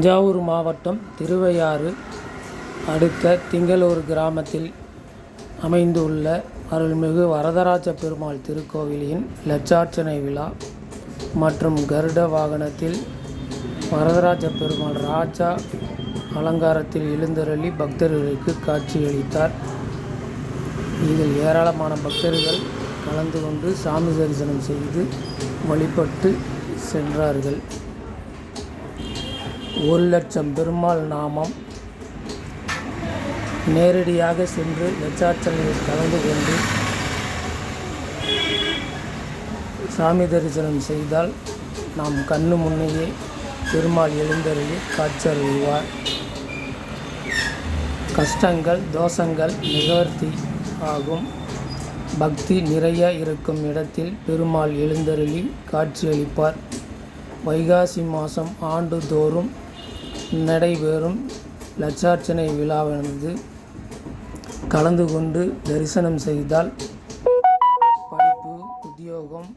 தஞ்சாவூர் மாவட்டம் திருவையாறு அடுத்த திங்களூர் கிராமத்தில் அமைந்துள்ள அருள்மிகு வரதராஜ பெருமாள் திருக்கோவிலின் லட்சார்ச்சனை விழா மற்றும் கருட வாகனத்தில் வரதராஜ பெருமாள் ராஜா அலங்காரத்தில் எழுந்தருளி பக்தர்களுக்கு காட்சியளித்தார். இதில் ஏராளமான பக்தர்கள் கலந்து கொண்டு சாமி தரிசனம் செய்து வழிபட்டு சென்றார்கள். ஒரு லட்சம் பெருமாள் நாமம். நேரடியாக சென்று லட்சார்ச்சனையில் கலந்து கொண்டு சாமி தரிசனம் செய்தால் நாம் கண்ணு முன்னையே பெருமாள் எழுந்தருளி காட்சியருள்வார். கஷ்டங்கள் தோஷங்கள் நிவர்த்தி ஆகும். பக்தி நிறைய இருக்கும் இடத்தில் பெருமாள் எழுந்தருளி காட்சியளிப்பார். வைகாசி மாதம் ஆண்டுதோறும் நடைபெறும் லட்சார்ச்சனை விழாவானது கலந்து கொண்டு தரிசனம் செய்தால் படிப்பு உத்தியோகம்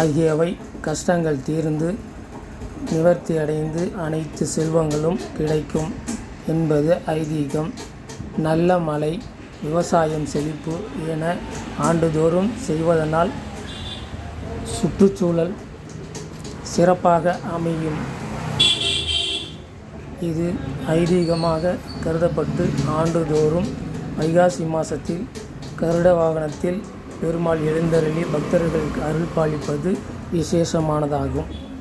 ஆகியவை கஷ்டங்கள் தீர்ந்து நிவர்த்தி அடைந்து அனைத்து செல்வங்களும் கிடைக்கும் என்பது ஐதீகம். நல்ல மழை விவசாயம் செழிப்பு என ஆண்டுதோறும் செய்வதனால் சுற்றுச்சூழல் சிறப்பாக அமையும். இது ஐதீகமாக கருதப்பட்டு ஆண்டுதோறும் வைகாசி மாதத்தில் கருட வாகனத்தில் பெருமாள் எழுந்தருளி பக்தர்களுக்கு அருள் பாலிப்பது விசேஷமானதாகும்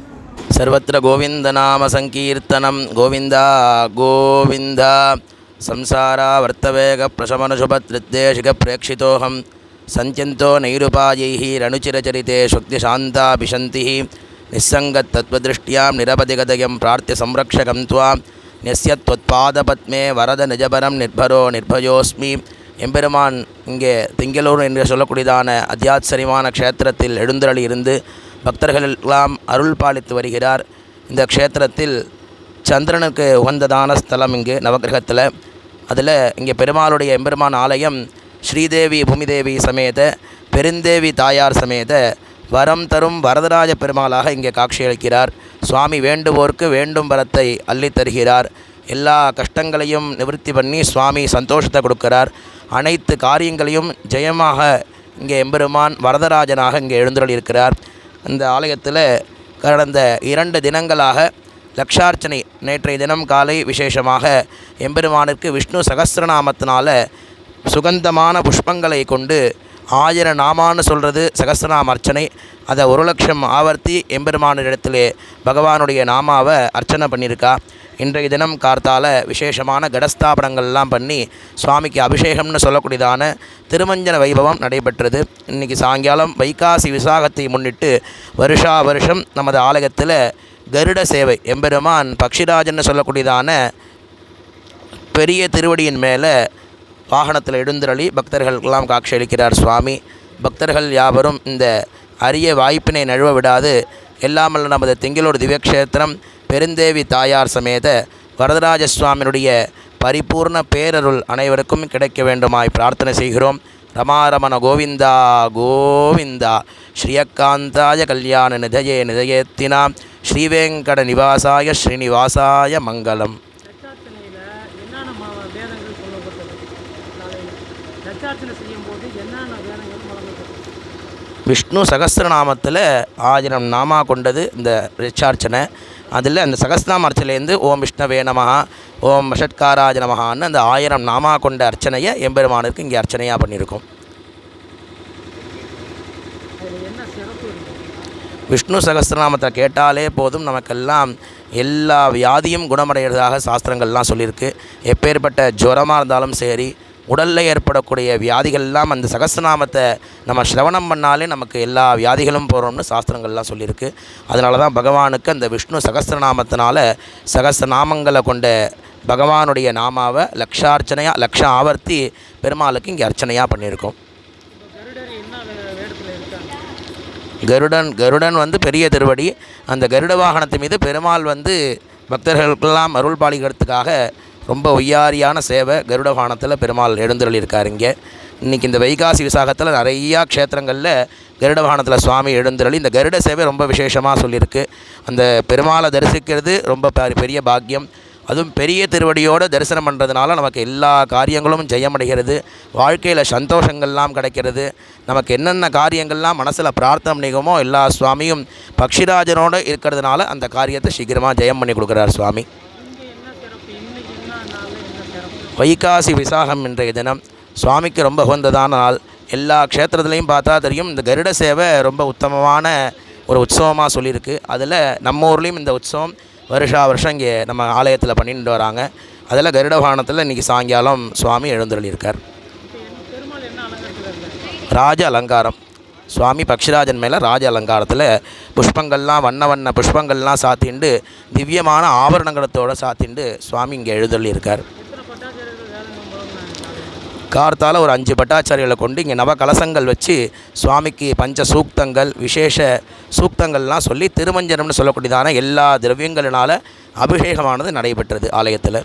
सर्वत्र गोविन्दनामसङ्कीर्तनं गोविन्दा गोविन्द संसारावर्तवेगप्रशमनशुभत्रिद्देशिकप्रेक्षितोऽहं सन्त्यन्तो नैरुपायैः रणुचिरचरिते शुक्तिशान्ताभिशन्तिः निस्सङ्गतत्त्वदृष्ट्यां निरवधिगतयं प्रार्थ्य संरक्षकं त्वां न्यस्यत्वत्पादपद्मे वरद निजबरं निर्भरो निर्भयोऽस्मி எம்பெருமான் இங்கே திங்களூர் என்று சொல்லக்கூடியதான அத்தியாச்சரியமான க்ஷேத்திரத்தில் எழுந்தருளி இருந்து பக்தர்களெல்லாம் அருள் பாலித்து வருகிறார் இந்த க்ஷேத்திரத்தில் சந்திரனுக்கு உகந்ததான ஸ்தலம் இங்கு நவகிரகத்தில் அதில் இங்கே பெருமாளுடைய எம்பெருமான் ஆலயம் ஸ்ரீதேவி பூமிதேவி சமேத பெருந்தேவி தாயார் சமேத வரம் தரும் வரதராஜ பெருமாளாக இங்கே காட்சியளிக்கிறார் சுவாமி வேண்டுவோர்க்கு வேண்டும் வரத்தை அள்ளித்தருகிறார் எல்லா கஷ்டங்களையும் நிவர்த்தி பண்ணி சுவாமி சந்தோஷத்தை கொடுக்கிறார். அனைத்து காரியங்களையும் ஜெயமாக இங்கே எம்பெருமான் வரதராஜனாக இங்கே எழுந்தருளியிருக்கிறார். இந்த ஆலயத்தில் கடந்த இரண்டு தினங்களாக லக்ஷார்ச்சனை நேற்றைய தினம் காலை விசேஷமாக எம்பெருமானிற்கு விஷ்ணு சகசிரநாமத்தினால சுகந்தமான புஷ்பங்களை கொண்டு ஆயிரம் நாமான்னு சொல்கிறது சகஸ்ரநாம அர்ச்சனை. அதை ஒரு லட்சம் ஆவர்த்தி எம்பெருமானிடத்திலே பகவானுடைய நாமாவை அர்ச்சனை பண்ணியிருக்கா. இன்றைய தினம் கார்த்தால விசேஷமான கடஸ்தாபனங்கள்லாம் பண்ணி சுவாமிக்கு அபிஷேகம்னு சொல்லக்கூடியதான திருமஞ்சன வைபவம் நடைபெற்றது. இன்றைக்கி சாயங்காலம் வைகாசி விசாகத்தை முன்னிட்டு வருஷா வருஷம் நமது ஆலயத்தில் கருட சேவை எம்பெருமான் பக்ஷிராஜன்னு சொல்லக்கூடியதான பெரிய திருவடியின் மேலே வாகனத்தில் எழுந்தருளி பக்தர்களுக்கெல்லாம் காட்சியளிக்கிறார் சுவாமி. பக்தர்கள் யாவரும் இந்த அரிய வாய்ப்பினை நழுவ விடாது. எல்லாமல்ல நமது திங்களூர் திவ்யக்ஷேத்திரம் பெருந்தேவி தாயார் சமேத வரதராஜ சுவாமியினுடைய பரிபூர்ண பேரருள் அனைவருக்கும் கிடைக்க வேண்டுமாய் பிரார்த்தனை செய்கிறோம். ரமாரமண கோவிந்தா கோவிந்தா ஸ்ரீயக்காந்தாய கல்யாண நிதயே நிதயேத்தினாம். ஸ்ரீவேங்கட நிவாசாய ஸ்ரீனிவாசாய மங்களம். லட்சார்ச்சனை செய்யும் போது என்னென்ன விஷ்ணு சகஸ்ரநாமத்தில் ஆயிரம் நாமா கொண்டது இந்த ரிச்சார்ச்சனை. அதில் அந்த சகஸ்ரநாம அர்ச்சனைலேருந்து ஓம் விஷ்ணவே நமஹா ஓம் வஷட்காராஜ நமஹான்னு அந்த ஆயிரம் நாமா கொண்ட அர்ச்சனையை எம்பெருமானுக்கு இங்கே அர்ச்சனையாக பண்ணியிருக்கோம். விஷ்ணு சகஸ்ரநாமத்தை கேட்டாலே போதும் நமக்கெல்லாம் எல்லா வியாதியும் குணமடைகிறதாக சாஸ்திரங்கள்லாம் சொல்லியிருக்கு. எப்பேற்பட்ட ஜுரமாக இருந்தாலும் சரி உடலில் ஏற்படக்கூடிய வியாதிகள்லாம் அந்த சகசநாமத்தை நம்ம சிரவணம் பண்ணாலே நமக்கு எல்லா வியாதிகளும் போகிறோம்னு சாஸ்திரங்கள்லாம் சொல்லியிருக்கு. அதனால தான் பகவானுக்கு அந்த விஷ்ணு சகசிரநாமத்தினால சகஸ்ரநாமங்களை கொண்ட பகவானுடைய நாமாவை லக்ஷார்ச்சனையாக லக்ஷ ஆவர்த்தி பெருமாளுக்கு இங்கே அர்ச்சனையாக பண்ணியிருக்கோம். கருடன் கருடன் வந்து பெரிய திருவடி. அந்த கருட வாகனத்து மீது பெருமாள் வந்து பக்தர்களுக்கெல்லாம் அருள் பாலிக்கிறதுக்காக ரொம்ப ஒய்யாரியான சேவை கருடவானத்தில் பெருமாள் எழுந்தருளியிருக்கார் இங்கே. இன்றைக்கி இந்த வைகாசி விசாகத்தில் நிறையா க்ஷேத்திரங்களில் கருடவானத்தில் சுவாமி எழுந்தருளி இந்த கருட சேவை ரொம்ப விசேஷமாக சொல்லியிருக்கு. அந்த பெருமாளை தரிசிக்கிறது ரொம்ப பெரிய பாக்கியம். அதுவும் பெரிய திருவடியோடு தரிசனம் பண்ணுறதுனால நமக்கு எல்லா காரியங்களும் ஜெயமடைகிறது. வாழ்க்கையில் சந்தோஷங்கள்லாம் கிடைக்கிறது. நமக்கு என்னென்ன காரியங்கள்லாம் மனசில் பிரார்த்தனை பண்ணிக்கோமோ எல்லா சுவாமியும் பக்ஷிராஜனோடு இருக்கிறதுனால அந்த காரியத்தை சீக்கிரமாக ஜெயம் பண்ணி கொடுக்குறார் சுவாமி. வைகாசி விசாகம் இன்றைய தினம். சுவாமிக்கு ரொம்ப உகந்ததான நாள். எல்லா க்ஷேத்திரத்துலேயும் பார்த்தா தெரியும் இந்த கருட சேவை ரொம்ப உத்தமமான ஒரு உற்சவமாக சொல்லியிருக்கு. அதில் நம்ம ஊர்லேயும் இந்த உற்சவம் வருஷா வருஷம் இங்கே நம்ம ஆலயத்தில் பண்ணிட்டு வராங்க. அதில் கருட வாகனத்தில் இன்றைக்கி சாயங்காலம் சுவாமி எழுந்தருளியிருக்கார். ராஜ அலங்காரம். சுவாமி பக்ஷிராஜன் மேலே ராஜ அலங்காரத்தில் புஷ்பங்கள்லாம் வண்ண வண்ண புஷ்பங்கள்லாம் சாத்திண்டு திவ்யமான ஆபரணங்களத்தோடு சாத்திண்டு சுவாமி இங்கே எழுந்தருளியிருக்கார். கார்த்தால் ஒரு அஞ்சு பட்டாச்சாரிகளை கொண்டு இங்கே நவ கலசங்கள் வச்சு சுவாமிக்கு பஞ்ச சூக்தங்கள் விசேஷ சூக்தங்கள்லாம் சொல்லி திருமஞ்சனம்னு சொல்லக்கூடியதான எல்லா திரவியங்களினால் அபிஷேகமானது நடைபெற்றது ஆலயத்தில்.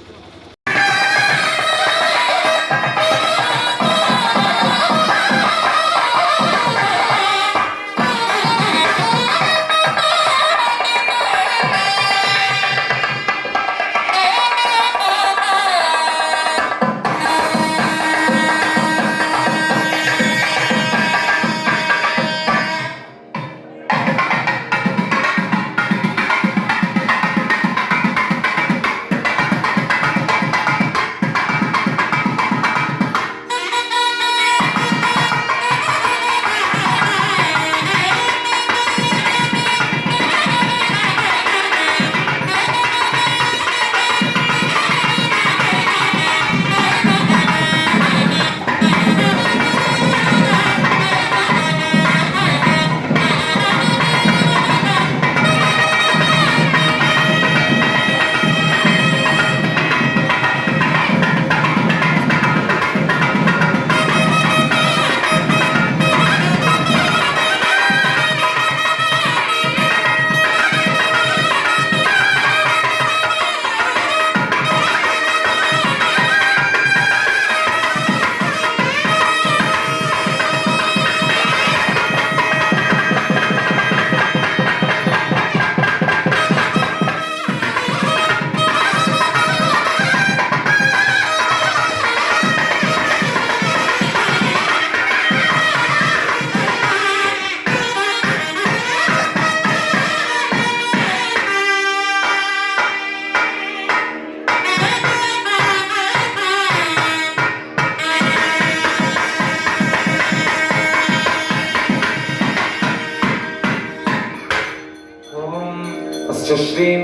अस्य श्रीं